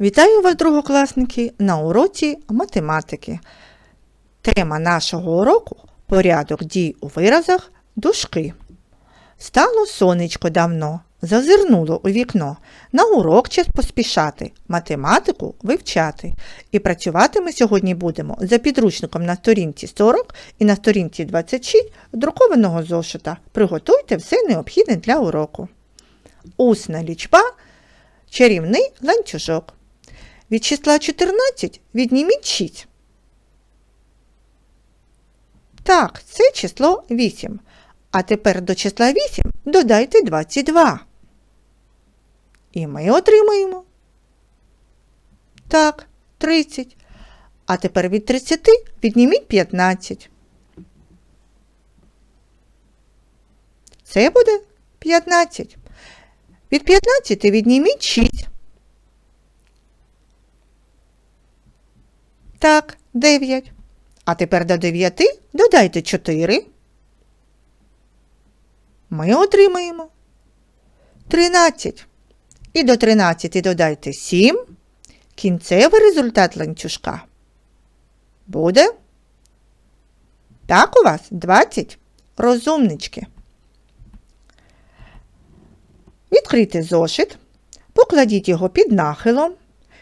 Вітаю вас, другокласники, на уроці математики. Тема нашого уроку порядок дій у виразах дужки. Стало сонечко давно, зазирнуло у вікно. На урок час поспішати, математику вивчати. І працювати ми сьогодні будемо за підручником на сторінці 40 і на сторінці 26 друкованого зошита. Приготуйте все необхідне для уроку. Усна лічба – чарівний ланцюжок. Від числа 14 відніміть 6. Так, це число 8. А тепер до числа 8 додайте 22. І ми отримаємо. Так, 30. А тепер від 30 відніміть 15. Це буде 15. Від 15 відніміть 6. Так, 9. А тепер до 9 додайте 4. Ми отримаємо 13. І до 13 додайте 7. Кінцевий результат ланцюжка буде. Так у вас 20 розумнички. Відкрийте зошит, покладіть його під нахилом,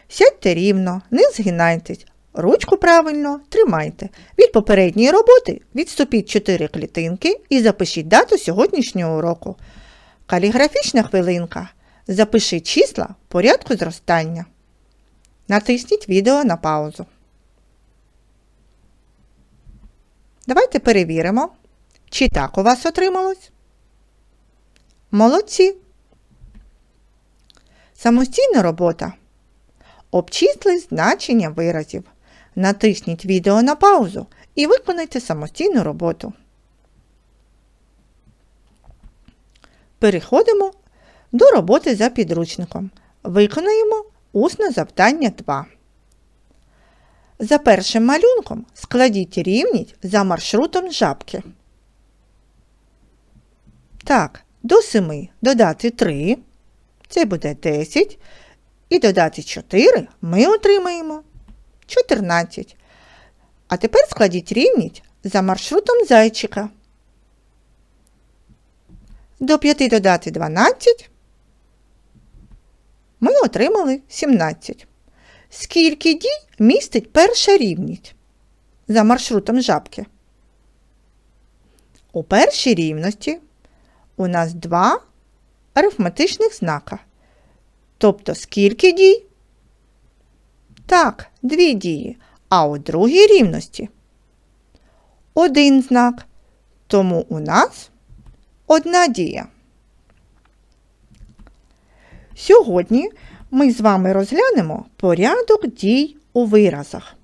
сядьте рівно, не згинайтесь, ручку правильно тримайте. Від попередньої роботи відступіть 4 клітинки і запишіть дату сьогоднішнього уроку. Каліграфічна хвилинка. Запишіть числа в порядку зростання. Натисніть відео на паузу. Давайте перевіримо, чи так у вас отрималось. Молодці! Самостійна робота. Обчисли значення виразів. Натисніть відео на паузу і виконайте самостійну роботу. Переходимо до роботи за підручником. Виконаємо усне завдання 2. За першим малюнком складіть рівність за маршрутом жабки. Так, до 7 додати 3. Це буде 10. І додати 4 ми отримаємо 14. А тепер складіть рівність за маршрутом зайчика. До 5 додати 12. Ми отримали 17. Скільки дій містить перша рівність за маршрутом жабки? У першій рівності у нас два арифметичних знака. Тобто скільки дій? Так, дві дії. А у другій рівності один знак. Тому у нас одна дія. Сьогодні ми з вами розглянемо порядок дій у виразах.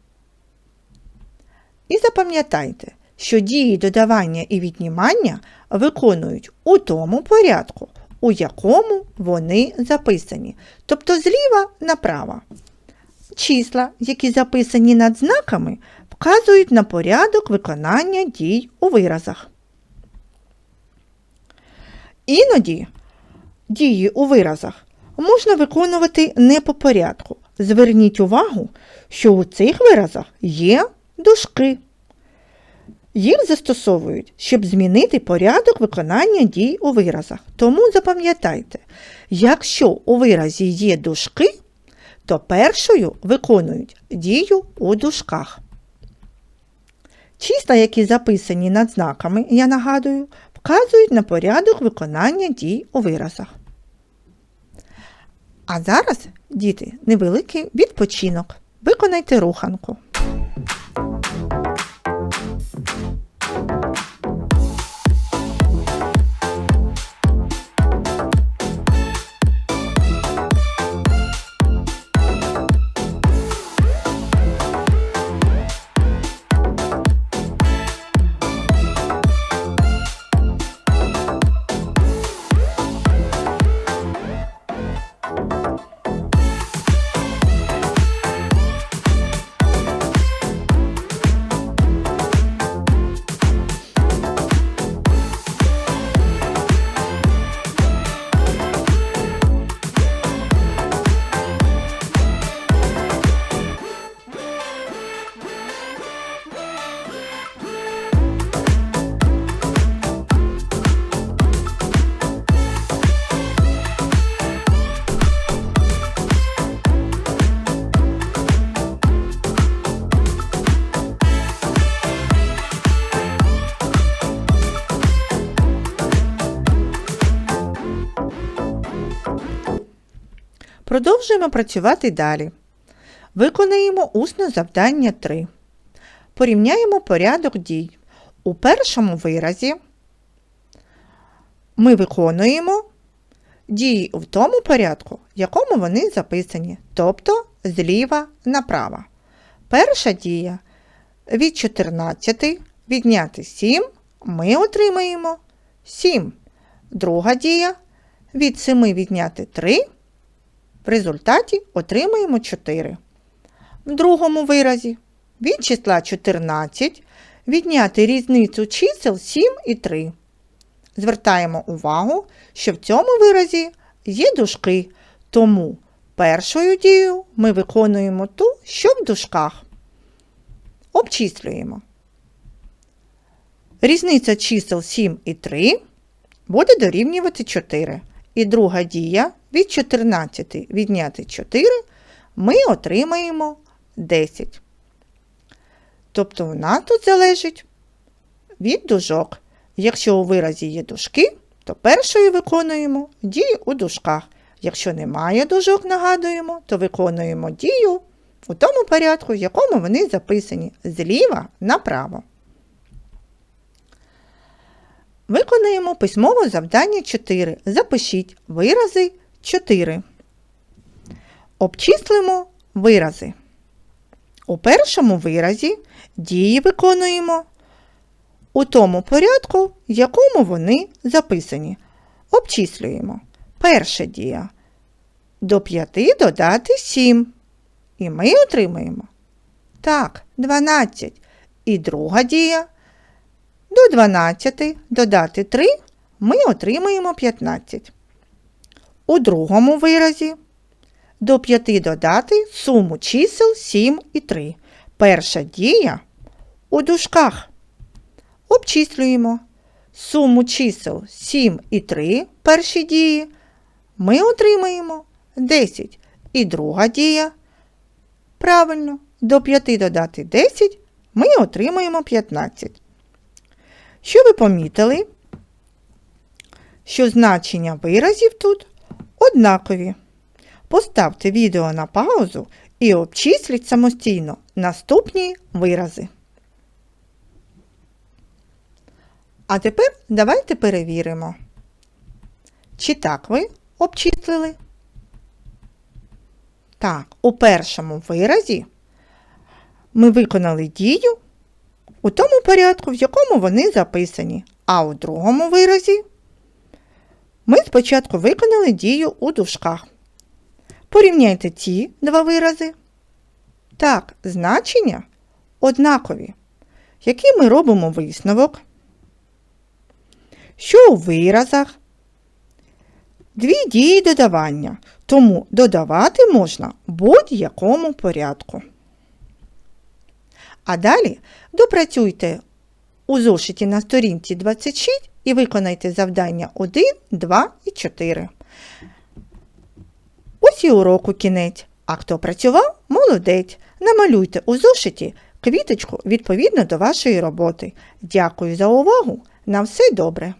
І запам'ятайте, що дії додавання і віднімання виконують у тому порядку, у якому вони записані, тобто зліва направо. Числа, які записані над знаками, вказують на порядок виконання дій у виразах. Іноді дії у виразах можна виконувати не по порядку. Зверніть увагу, що у цих виразах є дужки. Їх застосовують, щоб змінити порядок виконання дій у виразах. Тому запам'ятайте, якщо у виразі є дужки, то першою виконують дію у дужках. Числа, які записані над знаками, я нагадую, вказують на порядок виконання дій у виразах. А зараз, діти, невеликий відпочинок. Виконайте руханку. Продовжуємо працювати далі. Виконаємо усне завдання 3. Порівняємо порядок дій. У першому виразі ми виконуємо дії в тому порядку, в якому вони записані, тобто зліва направо. Перша дія від 14 відняти 7 ми отримаємо 7. Друга дія від 7 відняти 3 в результаті отримаємо 4. В другому виразі від числа 14 відняти різницю чисел 7 і 3. Звертаємо увагу, що в цьому виразі є дужки, тому першою дією ми виконуємо ту, що в дужках. Обчислюємо. Різниця чисел 7 і 3 буде дорівнювати 4. І друга дія від 14 відняти 4 ми отримаємо 10. Тобто нас тут залежить від дужок. Якщо у виразі є дужки, то першою виконуємо дію у дужках. Якщо немає дужок, нагадуємо, то виконуємо дію у тому порядку, в якому вони записані зліва направо. Виконаємо письмове завдання 4. Запишіть вирази 4. Обчислимо вирази. У першому виразі дії виконуємо у тому порядку, в якому вони записані. Обчислюємо. Перша дія. До 5 додати 7. І ми отримаємо. Так, 12. І друга дія. До 12 додати 3 ми отримаємо 15. У другому виразі до 5 додати суму чисел 7 і 3. Перша дія у дужках. Обчислюємо суму чисел 7 і 3 перші дії. Ми отримаємо 10. І друга дія. Правильно, до 5 додати 10 ми отримаємо 15. Що ви помітили? Що значення виразів тут однакові. Поставте відео на паузу і обчисліть самостійно наступні вирази. А тепер давайте перевіримо, чи так ви обчислили? Так, у першому виразі ми виконали дію у тому порядку, в якому вони записані, а у другому виразі ми спочатку виконали дію у дужках. Порівняйте ці два вирази. Так, значення однакові. Який ми робимо висновок? Що у виразах? Дві дії додавання, тому додавати можна в будь-якому порядку. А далі допрацюйте у зошиті на сторінці 26 і виконайте завдання 1, 2 і 4. Ось і уроку кінець. А хто працював, молодець. Намалюйте у зошиті квіточку відповідно до вашої роботи. Дякую за увагу. На все добре!